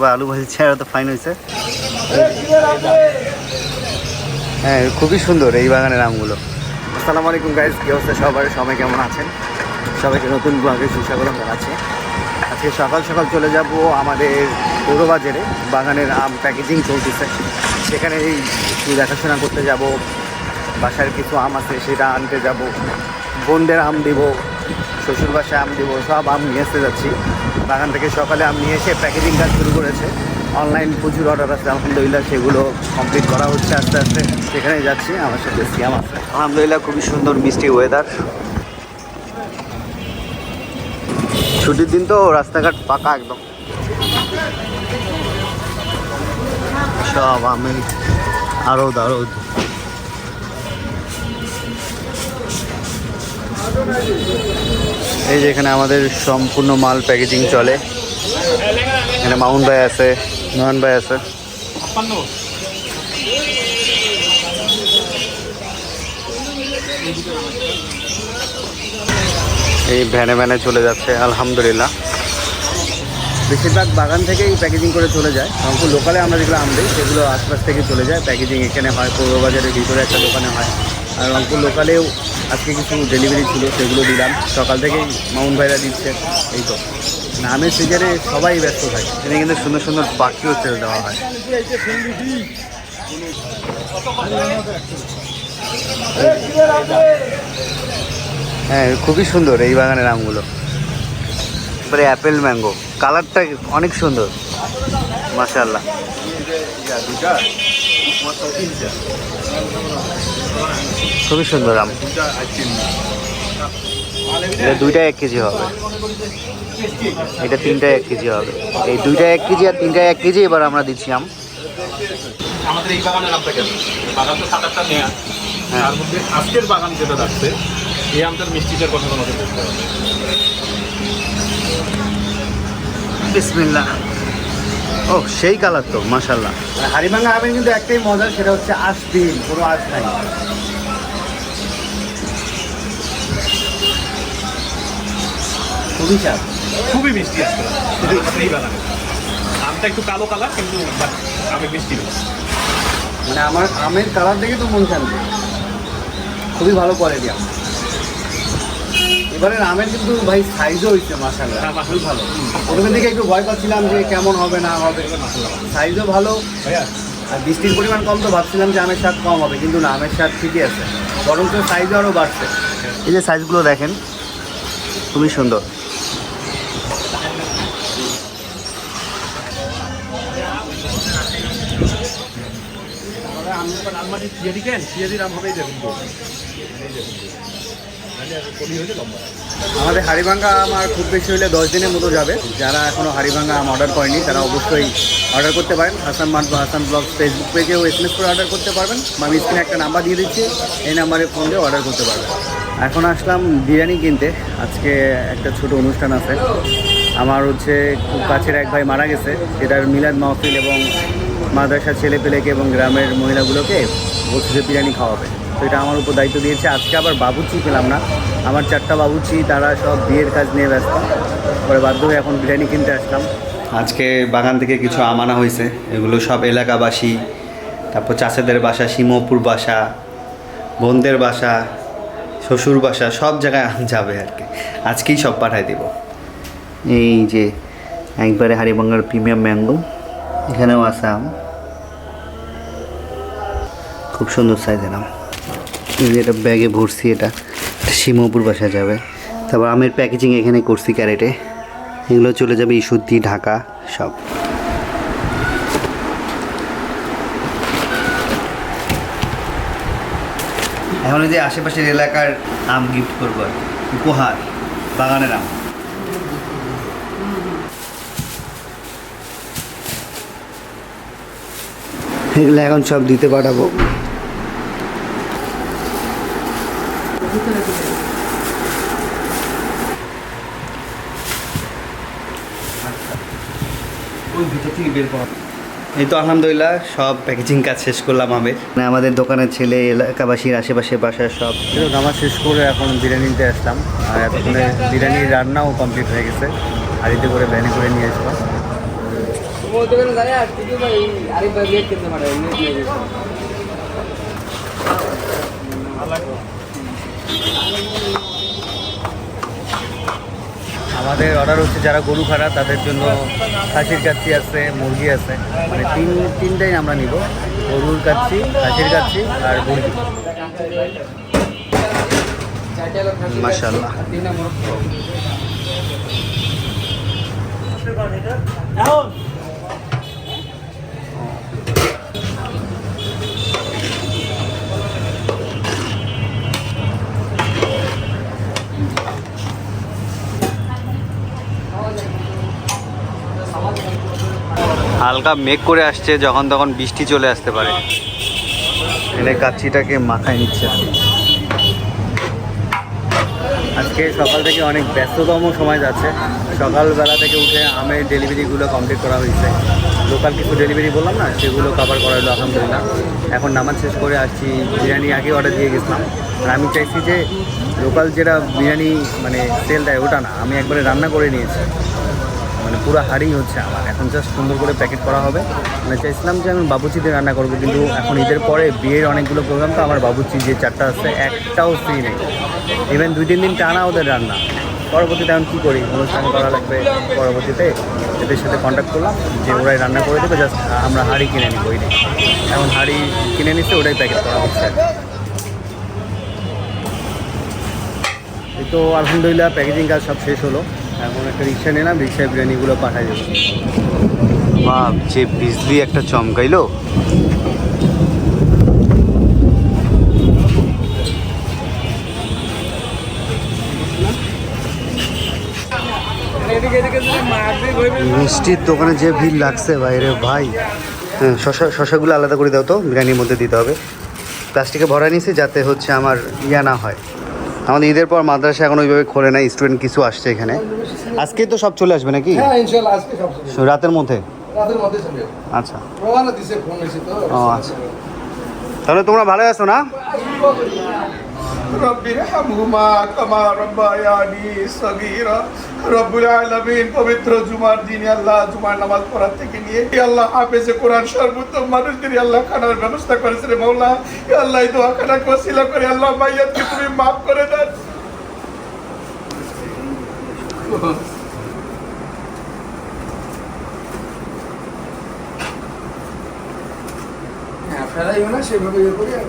বা আলু ভাজি ছেড়া তো ফাইন হয়েছে হ্যাঁ খুবই সুন্দর এই বাগানের আমগুলো। আসসালামু আলাইকুম গাইজ কি অবস্থা? সবার, সবাই কেমন আছেন? সবাইকে নতুন ব্লগে সুস্বাগতম জানাচ্ছি। আজকে সকাল সকাল চলে যাব আমাদের পৌরবাজারে। বাগানের আম প্যাকেজিং চলতেছে। সেখানে এই দেখাশোনা করতে যাব। বাসার কিছু আম আছে, সেটা আনতে যাব। বোনদের আম দিব, শ্বশুর বাসায় আম দিব, সব আম নিয়ে আসতে যাচ্ছি। বাগান থেকে সকালে আম নিয়ে এসে প্যাকেজিং কাজ শুরু করেছে। অনলাইন প্রচুর অর্ডার আছে, আলহামদুলিল্লাহ সেগুলো কমপ্লিট করা হচ্ছে আস্তে আস্তে। সেখানে যাচ্ছি, আমার সাথে সিয়াম আছে। আলহামদুলিল্লাহ, খুবই সুন্দর মিষ্টি ওয়েদার ছুটির দিন তো রাস্তাঘাট পাকা একদম। সব আমি আরও দারদ এই যে এখানে আমাদের সম্পূর্ণ মাল প্যাকেজিং চলে। এখানে মাউন্ট ভাই আছে, নয়ন ভাই আছে। এই ভ্যানে ভ্যানে চলে যাচ্ছে, আলহামদুলিল্লাহ। বেশিরভাগ বাগান থেকেই প্যাকেজিং করে চলে যায়। রংপুর লোকালে আমরা যেগুলো দিই সেগুলো আশপাশ থেকে চলে যায়। প্যাকেজিং এখানে হয় পৌরবাজারের ভিতরে একটা দোকানে হয়। আর রংপুর লোকালেও আজকে কিছু ডেলিভারি ছিল, সেগুলো দিলাম। সকাল থেকেই মাউন্ট ভাইরা দিচ্ছে, এই তো। নামের সিজনে সবাই ব্যস্ত থাকে। এখানে কিন্তু সুন্দর সুন্দর পাখিও ছেড়ে দেওয়া হয়। হ্যাঁ খুবই সুন্দর এই বাগানের আমগুলো এবারে অ্যাপেল ম্যাঙ্গো কালারটা অনেক সুন্দর। মাশাআল্লাহ। খুবই সুন্দর আম। এটা দুইটা এক কেজি হবে। এটা তিনটা এক কেজি হবে। এই দুইটা এক কেজি আর তিনটা এক কেজি এবার আমরা দিচ্ছি আম। আমাদের এই বাগানের আমটা কেন বাগান তো সাত আটটা নেয়া হ্যাঁ। তার মধ্যে আজকের বাগান যেটা যাচ্ছে এই আমটার মিষ্টিটার কথা তোমাকে বলতে হবে। বিসমিল্লাহ। ও সেই কালার তো মাশাল্লাহ হাড়িভাঙ্গা আমের কিন্তু একটাই মজা সেটা হচ্ছে আঁশ দিন কোনো আঁশ নাই। খুবই চাপ খুবই মিষ্টি এই বাগানে আমটা একটু কালো কালার কিন্তু আমি মিষ্টি মানে আমার আমের কালার দেখে তো মন শান্তি খুবই ভালো কোয়ালিটি আম। এবারের আমের কিন্তু ভাই সাইজও হয়েছে মাসাল্লাহ হ্যাঁ, খুবই ভালো। প্রথমের দিকে একটু ভয় পাচ্ছিলাম যে কেমন হবে না হবে। সাইজও ভালো। আর বৃষ্টির পরিমাণ কম তো ভাবছিলাম যে আমের স্বাদ কম হবে কিন্তু না আমের স্বাদ ঠিকই আছে। বরঞ্চ সাইজ আরও বাড়ছে। এই যে সাইজগুলো দেখেন খুবই সুন্দর। আম আলমারি পিয়ারি কেন পিয়ারির আম হবেই দেখুন আমাদের হাড়িভাঙ্গা আম আর খুব বেশি হলে দশ দিনের মতো যাবে। যারা এখনও হাড়িভাঙ্গা আম অর্ডার করেনি, তারা অবশ্যই অর্ডার করতে পারেন। হাসান মাঠ বা হাসান ব্লগ ফেসবুক পেজেও এস করে অর্ডার করতে পারবেন। বা আমি স্ক্রিনে একটা নাম্বার দিয়ে দিচ্ছি, এই নাম্বারে ফোন দিয়ে অর্ডার করতে পারবেন। এখন আসলাম বিরিয়ানি কিনতে। আজকে একটা ছোট অনুষ্ঠান আছে। আমার হচ্ছে খুব কাছের এক ভাই মারা গেছে। সেটার মিলাদ মাহফিল এবং মাদ্রাসার ছেলেপেলেকে এবং গ্রামের মহিলাগুলোকে যে বিরিয়ানি খাওয়াবে। তো এটা আমার উপর দায়িত্ব দিয়েছে। আজকে আবার বাবুচি পেলাম না। আমার চারটা বাবুচি তারা সব বিয়ের কাজ নিয়ে ব্যস্ত। পরে বাধ্য হয়ে এখন বিরিয়ানি কিনতে আসলাম। আজকে বাগান থেকে কিছু আমানা হয়েছে। এগুলো সব এলাকাবাসী, তারপর চাষাদের বাসা, শিমপুর বাসা, বোনদের বাসা, শ্বশুর বাসা, সব জায়গায় যাবে আর কি। আজকেই সব পাঠাই দেব। এই যে, একবারে হারিবাঙ্গার প্রিমিয়াম ম্যাঙ্গো, এখানেও আছে আম। খুব সুন্দর সাইজের আম। এটা ব্যাগে ভরছি এটা। শিমপুর বাসা যাবে। তারপর আমের প্যাকেজিং এখানে করছি ক্যারেটে। এগুলো চলে যাবে ইস্যুতি ঢাকা, সব। এখন যে আশেপাশের এলাকার আম গিফট করব উপহার, বাগানের আম। এগুলো এখন সব দিতে পাঠাবো। ওই ভিতর থেকে বের করা। এই তো আলহামদুলিল্লাহ সব প্যাকেজিং কাজ শেষ করলাম আমি। মানে আমাদের দোকানের ছেলে এলাকাবাসীর আশেপাশে বাসার সব। আমার শেষ করে এখন বিরিয়ানি নিতে আসলাম। আর এতক্ষণে বিরিয়ানির রান্নাও কমপ্লিট হয়ে গেছে। হাড়িতে করে ভ্যানে করে নিয়ে আসব। আমাদের অর্ডার হচ্ছে যারা গরু খাড়া, তাদের জন্য খাসির কাচ্চি আছে, মুরগি আছে। মানে তিন, তিনটাই আমরা নিব। গরুর কাচ্চি খাসির কাচ্চি আর মুরগি। মাশাল্লাহ হালকা মেঘ করে আসছে যখন তখন বৃষ্টি চলে আসতে পারে। এনে কাচ্চিটাকে মাথায় নিচ্ছে। আজকে সকাল থেকে অনেক ব্যস্ততম সময় যাচ্ছে। সকালবেলা থেকে উঠে আমের ডেলিভারিগুলো কমপ্লিট করা হয়েছে। লোকাল কিছু ডেলিভারি বললাম না, সেগুলো কভার করা হলো, আলহামদুলিল্লাহ। এখন নামাজ শেষ করে আসছি, বিরিয়ানি আগে অর্ডার দিয়ে গেছিলাম। আর আমি চাইছি যে লোকাল যেটা বিরিয়ানি মানে সেল দেয়, ওটা না, আমি একবারে রান্না করে নিয়েছি। মানে পুরো হাড়ি হচ্ছে আমার। এখন জাস্ট সুন্দর করে প্যাকেট করা হবে। মানে চাইছিলাম যে আমি বাবুচিতে রান্না করব, কিন্তু এখন ঈদের পরে বিয়ের অনেকগুলো প্রোগ্রাম তো আমার বাবুচি যে চারটা আছে, একটাও ফ্রি নেই। ইভেন দুই তিন দিন টানা ওদের রান্না। পরবর্তীতে আমি কী করি? অনুষ্ঠান করা লাগবে পরবর্তীতে। এদের সাথে কন্ট্যাক্ট করলাম, যে ওরাই রান্না করে দেবে জাস্ট আমরা হাঁড়ি কিনে নিই ওই এখন হাঁড়ি কিনে নিচ্ছে ওটাই প্যাকেট করা হচ্ছে। তো আলহামদুলিল্লাহ প্যাকেজিং কাজ সব শেষ হলো। এখন একটা রিক্সা নিলাম রিক্সায় বিরিয়ানিগুলো পাঠাই দেবো। বাপ যে বিজলি একটা চমকাইলো। মিষ্টির দোকানে যে ভিড় লাগছে বাইরে ভাই। শশা শশাগুলো আলাদা করে দাও তো বিরিয়ানির মধ্যে দিতে হবে। প্লাস্টিকে ভরা নিয়েছি যাতে হচ্ছে আমার ইয়া না হয়। আমাদের ঈদের পর মাদ্রাসা এখন ওইভাবে খোলে না স্টুডেন্ট কিছু আসছে এখানে। আজকে তো সব চলে আসবে নাকি? হ্যাঁ। রাতের মধ্যে? আচ্ছা। ও আচ্ছা। তাহলে তোমরা ভালো আছো না? রব্বি রহমহুমা কামা রব্বায়ানি সগীরা। রব্বুল আলামিন পবিত্র জুমার দিনে আল্লাহ জুমার নামাজ পড়ার থেকে নিয়ে ই আল্লাহ হাফেজে কোরআন সর্বোত্তম মানুষদের আল্লাহ খানার ব্যবস্থা করেছে রে মৌলা ই আল্লাহ এই দোয়া খানা ওসিলা করে আল্লাহ মাইয়াতকে তুমি মাফ করে দেন। হ্যাঁ না সেভাবে ইয়ে করি আর।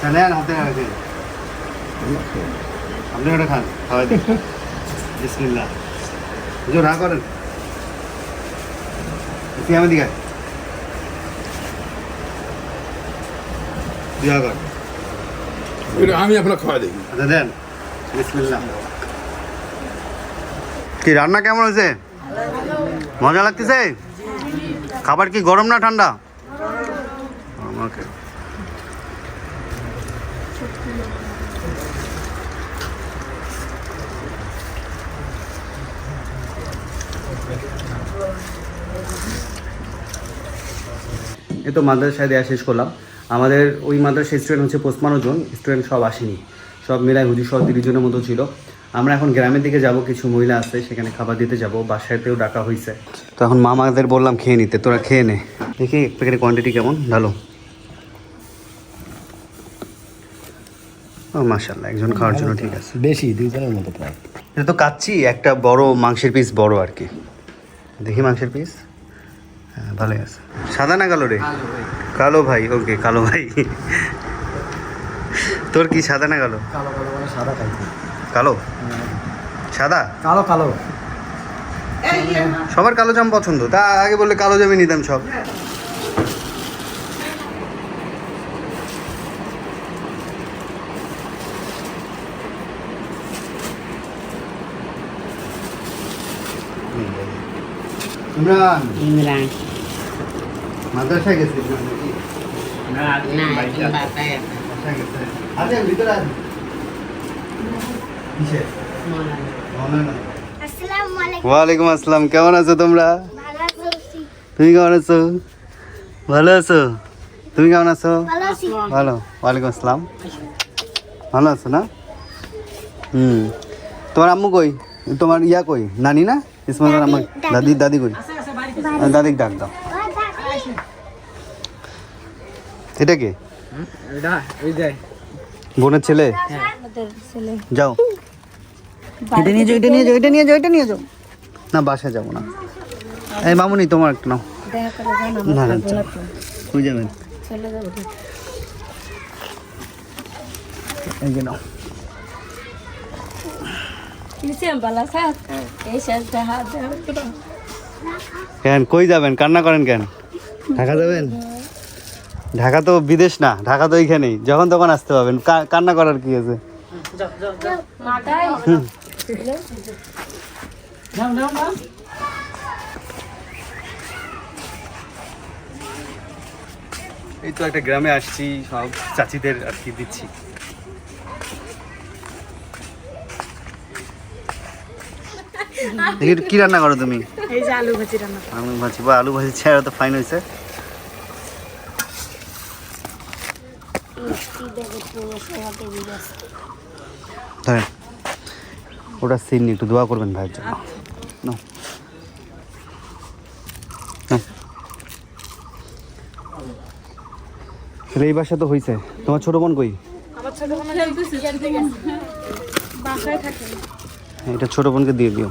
আচ্ছা নেন হাতে আপনি ওটা খান খাওয়াই দিন না করেন তুই আমার দিকে দিয়া কর আমি আপনার খাওয়া দিই আচ্ছা দেন কি রান্না কেমন হয়েছে মজা লাগতেছে খাবার কি গরম না ঠান্ডা আমাকে এ তো মাদ্রাসায় দেওয়া শেষ করলাম। আমাদের ওই মাদ্রাসার স্টুডেন্ট হচ্ছে পঁচপান্ন জন স্টুডেন্ট সব আসেনি। সব মিলায় হুজুর সব তিরিশ জনের মতো ছিল। আমরা এখন গ্রামের দিকে যাব কিছু মহিলা আছে সেখানে খাবার দিতে যাব বাসাতেও ডাকা হয়েছে তো এখন মামাদের বললাম খেয়ে নিতে তোরা খেয়ে নে। দেখি এক প্যাকেটের কোয়ান্টিটি কেমন ভালো? ও মাশাল্লাহ একজন খাওয়ার জন্য ঠিক আছে। বেশি দুইজনের মতো প্রায়। এটা তো কাচ্ছি একটা বড় মাংসের পিস বড় আর কি। দেখি মাংসের পিস ভালো আছে। সাদা না কালো রে? কালো ভাই। ওকে কালো ভাই। তোর কি সাদা না কালো? কালো কালো মানে সাদা কালো? সাদা? কালো কালো। সবার কালো জাম পছন্দ। তা আগে বললে কালো জামই নিতাম সব। ইমরান। ইমরান। মাদ্রাসায় গেছে? না বাসায় আছে। গেছে। আছে ভিতরে আছে কিসে? ওয়ালাইকুম আসসালাম কেমন আছো তোমরা? তুমি কেমন আছো? ভালো আছো? তুমি কেমন আছো? ভালো ভালো ওয়ালাইকুম আসসালাম। ভালো আছো না? হুম। তোমার আম্মু কই? তোমার ইয়া কই? নানি না? ইসমাইলের আম্মা দাদি দাদি কই? আহ, ডাক দাও। এটা কে? বোনের ছেলে? যাও। এটা নিয়ে যাও এটা নিয়ে যাও এটা নিয়ে যাও এটা নিয়ে যাও। না বাসায় যাব না। এই মামুনি তোমার একটা নাও। না না যাবেন এই যে নাও। কেন কই যাবেন কান্না করেন কেন ঢাকা যাবেন? ঢাকা তো বিদেশ না ঢাকা তো এইখানেই। যখন তখন আসতে পারবেন। কান্না করার কি আছে? এই তো একটা গ্রামে আসছি সব চাচিদের আর কি দিচ্ছি দেখি একটু কি রান্না করো তুমি? এই যে আলু ভাজি রান্না আলু ভাজি বা আলু ভাজি ছেড়া তো ফাইন হয়েছে। ধরেন ওটা সিন একটু দোয়া করবেন ভাইয়ের জন্য। নাও। রে, এই বাসা তো হয়েছে তোমার ছোট বোন কই? এটা ছোট বোনকে দিয়ে দিও।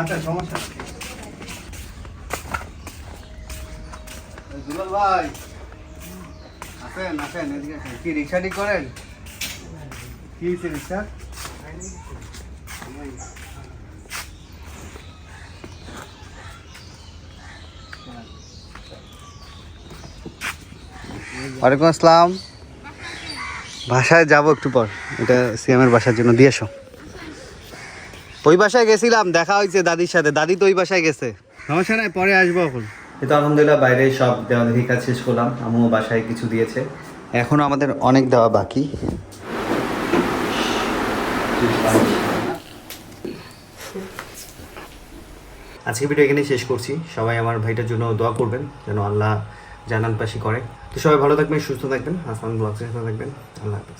আচ্ছা সমস্যা দুলাল ভাই, আসেন আসেন। কি রিক্সা ঠিক করেন? কি হয়েছে রিক্সা? ওয়ালাইকুম আসসালাম। বাসায় যাব একটু পর। এটা সিএমের বাসার জন্য। দিয়ে এসো। ওই বাসায় গেছিলাম দেখা হয়েছে দাদির সাথে। দাদি তো ওই বাসায় গেছে। সমস্যা নাই পরে আসব এখন। তো আলহামদুলিল্লাহ বাইরে সব দেওয়া দেখি কাজ শেষ করলাম। আমিও বাসায় কিছু দিয়েছে। এখনও আমাদের অনেক দেওয়া বাকি। আজকে ভিডিও এখানেই শেষ করছি। সবাই আমার ভাইটার জন্য দোয়া করবেন যেন আল্লাহ জানান পাশি করে। তো সবাই ভালো থাকবেন সুস্থ থাকবেন। হাসান সাথে থাকবেন। আল্লাহ হাফেজ।